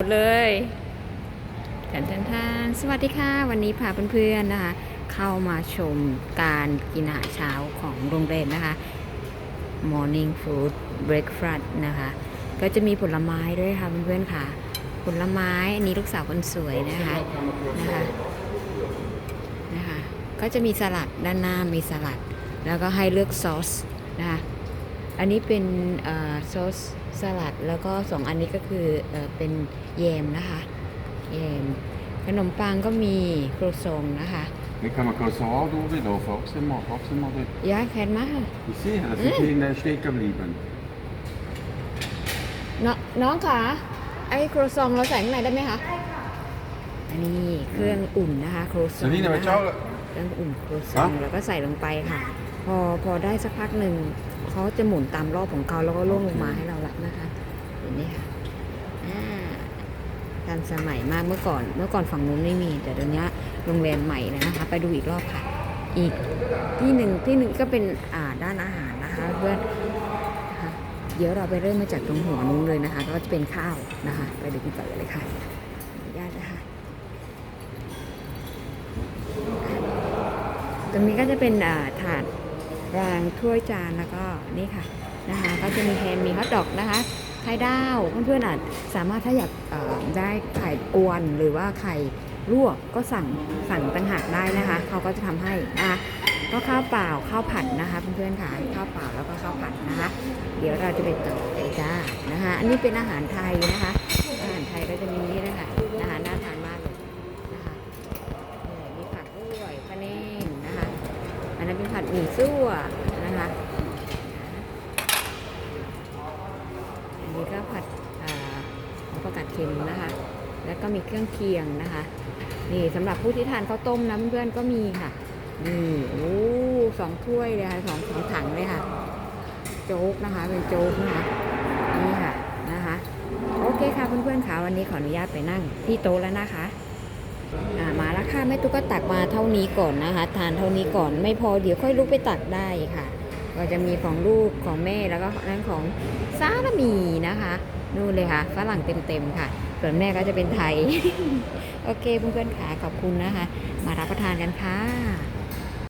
หมดเลยแทนแทนแทนสวัสดีค่ะ วันนี้พาเพื่อนๆนะคะ เข้ามาชมการกินอาหารเช้าของโรงเรียนนะคะ Morning Food Breakfast นะคะ ก็จะมีผลไม้ด้วยค่ะเพื่อนๆค่ะ ผลไม้อันนี้ลูกสาวคนสวยนะคะนะคะนะคะ ก็จะมีสลัดด้านหน้ามีสลัด แล้วก็ให้เลือกซอสนะคะ อันนี้เป็นเอ่อซอสสลัดแล้วก็สองอันนี้ก็คือเอ่อเป็นแยมนะคะแยมขนมปังก็มีครัวซองนะคะ Ik ga mijn croissant doen, of ook ze maar, ook ze maar dit. ยาแคนมาก Je ziet, dat is geen uh, steek geblieben. น้องน้องคะไอ้ครัวซองเราใส่ข้างในได้ไหมคะอันนี้เครื่องอุ่นนะคะครัวซอง Celine, นะ met คะ jou? เครื่องอุ่นครัวซองฮะแล้วก็ใส่ลงไปค่ะพ อพอได้สักพักหนึ่งเขาจะหมุนตามรอบของเขาแล้วก็ล่วงลงมาให้เราละนะคะเห็นไหมคะอ่าทันสมัยมากเมื่อก่อน เมื่อก่อนฝั่งนู้นไม่มี แต่เดี๋ยวนี้โรงแรมใหม่เลยนะคะ ไปดูอีกรอบค่ะ อีกที่หนึ่งที่หนึ่งก็เป็นอ่าด้านอาหารนะคะเพื่อนนะคะเดี๋ยวเราไปเริ่มมาจากตรงหัวนู้นเลยนะคะ ก็จะเป็นข้าวนะคะ ไปดูกันก่อเลยค่ะญาตนะคะตรงนี้ก็จะเป็นถาด รางถ้วยจานแล้วก็นี่ค่ะนะคะก็จะมีแฮมมีฮอทดอกนะคะไข่ดาวเพื่อนๆอาจสามารถถ้าอยากได้ไข่กวนหรือว่าไข่ลวกก็สั่งสั่งต่างหากได้นะคะ เขาก็จะทำให้นะคะก็ข้าวเปล่าข้าวผัดนะคะเพื่อนๆค่ะข้าวเปล่าแล้วก็ข้าวผัดนะคะ เดี๋ยวเราจะไปต่อไปจ้านะคะ อันนี้เป็นอาหารไทยนะคะ อาหารไทยก็จะมีนี่นะคะอาหารน่าทานมากเลยนะคะนี่มีผักด้วยพะเน่งนะคะ อั นั่นเป็นผัดหมี่ซั่วนะคะอันนี้ก็ผัดอ่าประกาศเค็มนะคะ แล้วก็มีเครื่องเคียงนะคะนี่สำหรับผู้ที่ทานข้าวต้มนะเพื่อนๆก็มีค่ะนี่โอ้สองถ้วยเลยค่ะสองสองถังเลยค่ะ โจ๊กนะคะ เป็นโจ๊กนะคะนี่ค่ะนะคะ โอเคค่ะเพื่อนๆค่ะวันนี้ขออนุญาตไปนั่งที่โต๊ะแล้วนะคะ ค่ะแม่ตุ๊กก็ตักมาเท่านี้ก่อนนะคะ ทานเท่านี้ก่อนไม่พอเดี๋ยวค่อยลุกไปตักได้ค่ะ ก็จะมีของลูกของแม่แล้วก็นั่นของสามีนะคะนู่นเลยค่ะฝรั่งเต็มๆค่ะ ส่วนแม่ก็จะเป็นไทย โอเคเพื่อนๆค่ะขอบคุณนะคะ มารับประทานกันค่ะ